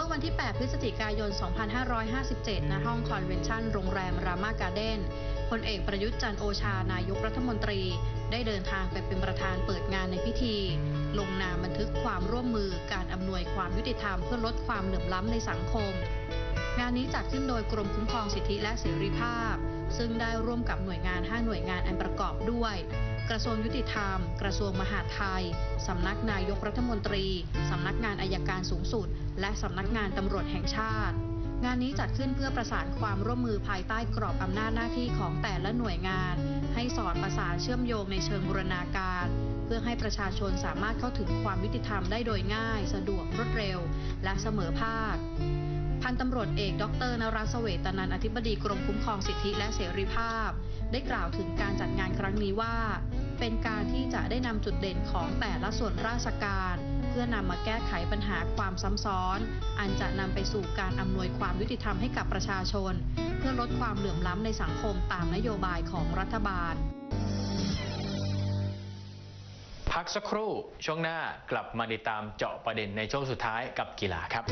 ื่อวันที่ 8 พฤศจิกายน 2557 ณ ห้องคอนเวนชั่น โรงแรมรามาการ์เด้นพลเอกประยุทธ์จันโอชานายกรัฐมนตรี ได้เดินทางไปเป็นประธานเปิดงานในพิธี ลงนามบันทึกความร่วมมือการอำนวยความยุติธรรมเพื่อลดความเหลื่อมล้ำในสังคม งานนี้จัดขึ้นโดยกรมคุ้มครองสิทธิและเสรีภาพ ซึ่งได้ร่วมกับหน่วยงาน 5 หน่วยงานอันประกอบด้วย กระทรวงยุติธรรม กระทรวงมหาดไทย สำนักนายกรัฐมนตรี สำนักงานอายการสูงสุด และสำนักงานตำรวจแห่งชาติ งานนี้จัดขึ้นเพื่อประสานความร่วมมือภายใต้กรอบอำนาจหน้าที่ของแต่ละหน่วยงาน ให้สอดประสานเชื่อมโยงในเชิงบูรณาการ เพื่อให้ประชาชนสามารถเข้าถึงความยุติธรรมได้โดยง่าย สะดวกรวดเร็ว และเสมอภาคพันตำรวจเอก ดรนรัสเสวตนันอธิบดีกรมคุ้มครองสิทธิและเสรีภาพ ได้กล่าวถึงการจัดงานครั้งนี้ว่า เป็นการที่จะได้นำจุดเด่นของแต่ละส่วนราชการ เพื่อนำมาแก้ไขปัญหาความซ้ำซ้อน อันจะนำไปสู่การอำนวยความยุติธรรมให้กับประชาชน เพื่อลดความเหลื่อมล้ำในสังคมตามนโยบายของรัฐบาล พักสักครู่ช่วงหน้ากลับมาติดตามเจาะประเด็นในช่วงสุดท้ายกับกีฬาครับ